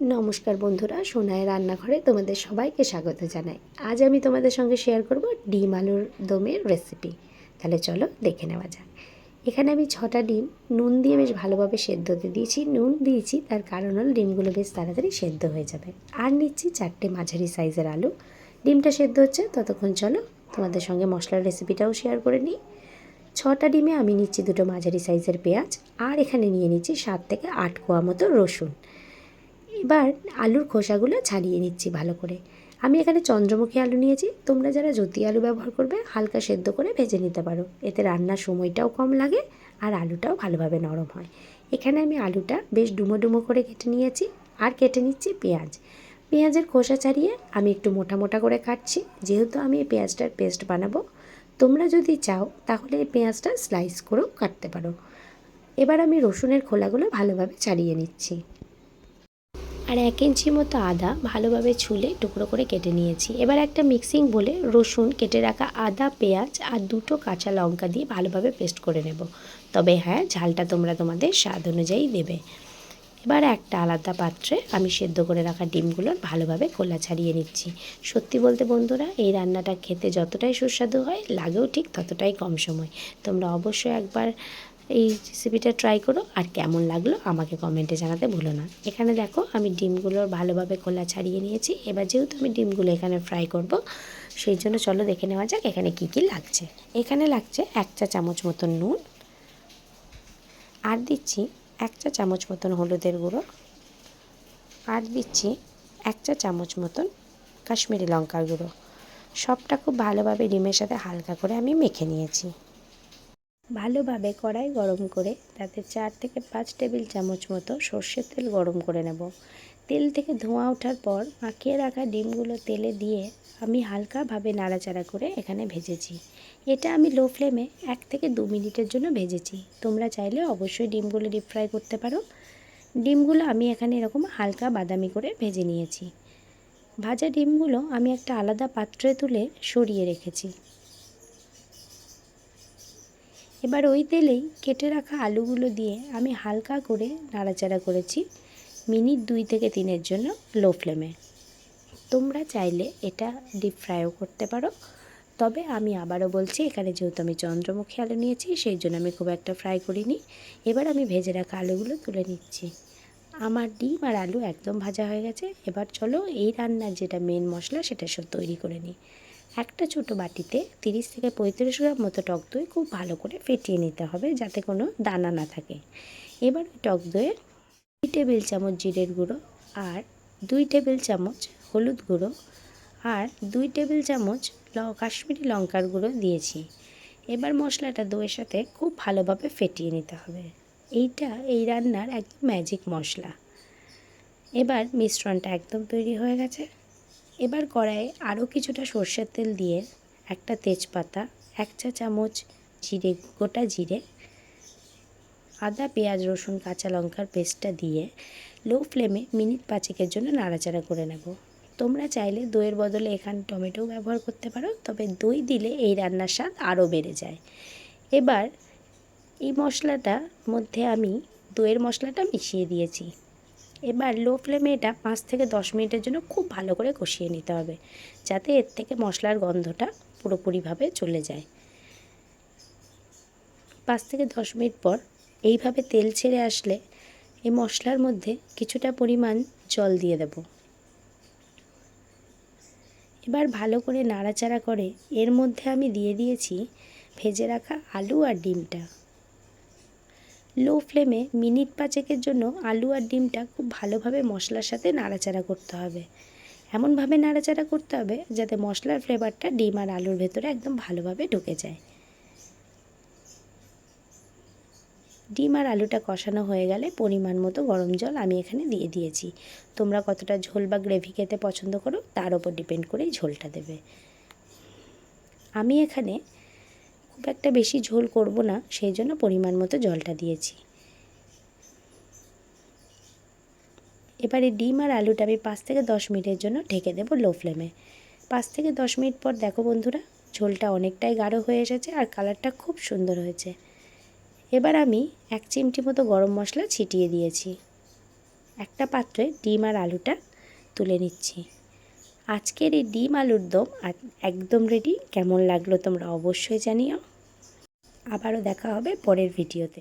নমস্কার বন্ধুরা সোনায় রান্নাঘরে তোমাদের সবাইকে স্বাগত জানাই। আজ আমি তোমাদের সঙ্গে শেয়ার করব ডিম আলুর দমের রেসিপি তাহলে চলো দেখে নেওয়া যাক। এখানে আমি ছটা ডিম, নুন দিয়ে বেশ ভালোভাবে সেদ্ধ দিয়েছি। নুন দিয়েছি, তার কারণ হল ডিমগুলো বেশ তাড়াতাড়ি সেদ্ধ হয়ে যাবে। আর নিচ্ছি চারটে মাঝারি সাইজের আলু। ডিমটা সেদ্ধ হচ্ছে, ততক্ষণ চলো তোমাদের সঙ্গে মশলার রেসিপিটাও শেয়ার করে নিই। ছটা ডিমে আমি নিচ্ছি দুটো মাঝারি সাইজের পেঁয়াজ। আর এখানে নিয়ে নিচ্ছি সাত থেকে আট কোয়া মতো রসুন। এবার আলুর খোসাগুলো ছাড়িয়ে নিচ্ছি ভালো করে। আমি এখানে চন্দ্রমুখী আলু নিয়েছি। তোমরা যারা জ্যোতি আলু ব্যবহার করবে, হালকা সেদ্ধ করে ভেজে নিতে পারো। এতে রান্নার সময়টাও কম লাগে আর আলুটাও ভালোভাবে নরম হয়। এখানে আমি আলুটা বেশ ডুমো ডুমো করে কেটে নিয়েছি আর কেটে নিচ্ছি পেঁয়াজ। পেঁয়াজের খোসা ছাড়িয়ে আমি একটু মোটা মোটা করে কাটছি। যেহেতু আমি এই পেঁয়াজটার পেস্ট বানাবো, তোমরা যদি চাও তাহলে এই পেঁয়াজটা স্লাইস করেও কাটতে পারো। এবার আমি রসুনের খোলাগুলো ভালোভাবে ছাড়িয়ে নিচ্ছি। আর এক ইঞ্চি মতো আদা ভালোভাবে ছুলে টুকরো করে কেটে নিয়েছি। এবার একটা মিক্সিং বলে রসুন, কেটে রাখা আদা, পেঁয়াজ আর দুটো কাঁচা লঙ্কা দিয়ে ভালোভাবে পেস্ট করে নেব। তবে হ্যাঁ ঝালটা তোমরা তোমাদের স্বাদ অনুযায়ী দেবে। এবার একটা আলাদা পাত্রে আমি সেদ্ধ করে রাখা ডিমগুলোর ভালোভাবে খোলা ছাড়িয়ে নিচ্ছি। সত্যি বলতে বন্ধুরা, এই রান্নাটা খেতে যতটাই সুস্বাদু হয়, লাগেও ঠিক ততটাই কম সময়। তোমরা অবশ্যই একবার এই রেসিপিটা ট্রাই করো আর কেমন লাগল আমাকে কমেন্টে জানাতে ভুলো না। এখানে দেখো আমি ডিমগুলোর ভালোভাবে খোলা ছাড়িয়ে নিয়েছি। এবার যেহেতু আমি ডিমগুলো এখানে ফ্রাই করব, সেই জন্য চলো দেখে নেওয়া যাক এখানে কি কি লাগছে। এখানে লাগছে এক চা চামচ মতন নুন আর দিচ্ছি এক চা চামচ মতন হলুদের গুঁড়ো আর দিচ্ছি এক চা চামচ মতন কাশ্মীরি লঙ্কার গুঁড়ো। সবটা খুব ভালোভাবে ডিমের সাথে হালকা করে আমি মেখে নিয়েছি। ভালোভাবে কড়াই গরম করে তাতে চার থেকে পাঁচ টেবিল চামচ মতো সর্ষের তেল গরম করে নেব। তেল থেকে ধোঁয়া ওঠার পর মাখিয়ে রাখা ডিমগুলো তেলে দিয়ে আমি হালকাভাবে নাড়াচাড়া করে এখানে ভেজেছি। এটা আমি লো ফ্লেমে এক থেকে দু মিনিটের জন্য ভেজেছি। তোমরা চাইলে অবশ্যই ডিমগুলো ডিপ ফ্রাই করতে পারো। ডিমগুলো আমি এখানে এরকম হালকা বাদামি করে ভেজে নিয়েছি। ভাজা ডিমগুলো আমি একটা আলাদা পাত্রে তুলে সরিয়ে রেখেছি। এবার ওই তেলেই কেটে রাখা আলুগুলো দিয়ে আমি হালকা করে নাড়াচাড়া করেছি মিনিট দুই থেকে তিনের জন্য লো ফ্লেমে। তোমরা চাইলে এটা ডিপ ফ্রাইও করতে পারো। তবে আমি আবারও বলছি, এখানে যেহেতু আমি চন্দ্রমুখী আলু নিয়েছি, সেই জন্য আমি খুব একটা ফ্রাই করিনি। এবার আমি ভেজে রাখা আলুগুলো তুলে নিচ্ছি। আমার ডিম আর আলু একদম ভাজা হয়ে গেছে। এবার চলো এই রান্নার যেটা মেন মশলা, সেটা সব তৈরি করে নিই। একটা ছোট বাটিতে তিরিশ থেকে পঁয়ত্রিশ গ্রাম মতো টক দই খুব ভালো করে ফেটিয়ে নিতে হবে যাতে কোনো দানা না থাকে। এবার টক দইয়ে দুই টেবিল চামচ জিরের গুঁড়ো আর দুই টেবিল চামচ হলুদ গুঁড়ো আর দুই টেবিল চামচ ল, কাশ্মীরি লঙ্কার গুঁড়ো দিয়েছি। এবার মশলাটা দইয়ের সাথে খুব ভালোভাবে ফেটিয়ে নিতে হবে। এইটা এই রান্নার একদম ম্যাজিক মশলা। এবার মিশ্রণটা একদম তৈরি হয়ে গেছে। এবার কড়াইয়ে আরও কিছুটা সর্ষের তেল দিয়ে একটা তেজপাতা, এক চা চামচ জিরে, গোটা জিরে, আদা, পেঁয়াজ, রসুন, কাঁচা লঙ্কার পেস্টটা দিয়ে লো ফ্লেমে মিনিট পাঁচেকের জন্য নাড়াচাড়া করে নেব। তোমরা চাইলে দইয়ের বদলে এখানে টমেটো ব্যবহার করতে পারো, তবে দই দিলে এই রান্নার স্বাদ আরও বেড়ে যায়। এবার এই মশলাটার মধ্যে আমি দইয়ের মশলাটা মিশিয়ে দিয়েছি। এবার লো ফ্লেমে এটা পাঁচ থেকে দশ মিনিটের জন্য খুব ভালো করে কষিয়ে নিতে হবে, যাতে এর থেকে মশলার গন্ধটা পুরোপুরিভাবে চলে যায়। পাঁচ থেকে দশ মিনিট পর এইভাবে তেল ছেড়ে আসলে এই মশলার মধ্যে কিছুটা পরিমাণ জল দিয়ে দেব। এবার ভালো করে নাড়াচাড়া করে এর মধ্যে আমি দিয়ে দিয়েছি ভেজে রাখা আলু আর ডিমটা। লো ফ্লেমে মিনিট পাঁচেকের জন্য আলু আর ডিমটা খুব ভালোভাবে মশলার সাথে নাড়াচাড়া করতে হবে। এমনভাবে নাড়াচাড়া করতে হবে যাতে মশলার ফ্লেভারটা ডিম আর আলুর ভেতরে একদম ভালোভাবে ঢুকে যায়। ডিম আর আলুটা কষানো হয়ে গেলে পরিমাণ মতো গরম জল আমি এখানে দিয়ে দিয়েছি। তোমরা কতটা ঝোল বা গ্রেভি খেতে পছন্দ করো তার ওপর ডিপেন্ড করেই ঝোলটা দেবে। আমি এখানে খুব একটা বেশি ঝোল করব না, সেই জন্য পরিমাণ মতো জলটা দিয়েছি। এবারে ডিম আর আলুটা আমি পাঁচ থেকে দশ মিনিটের জন্য ঢেকে দেবো লো ফ্লেমে। পাঁচ থেকে দশ মিনিট পর দেখো বন্ধুরা, ঝোলটা অনেকটাই গাঢ় হয়ে এসেছে আর কালারটা খুব সুন্দর হয়েছে। এবার আমি এক চিমটি মতো গরম মশলা ছিটিয়ে দিয়েছি। একটা পাত্রে ডিম আর আলুটা তুলে নিচ্ছি। আজকের এই ডিম আলুর দম একদম রেডি কেমন লাগল তোমরা অবশ্যই জানিও। আবারও দেখা হবে পরের ভিডিওতে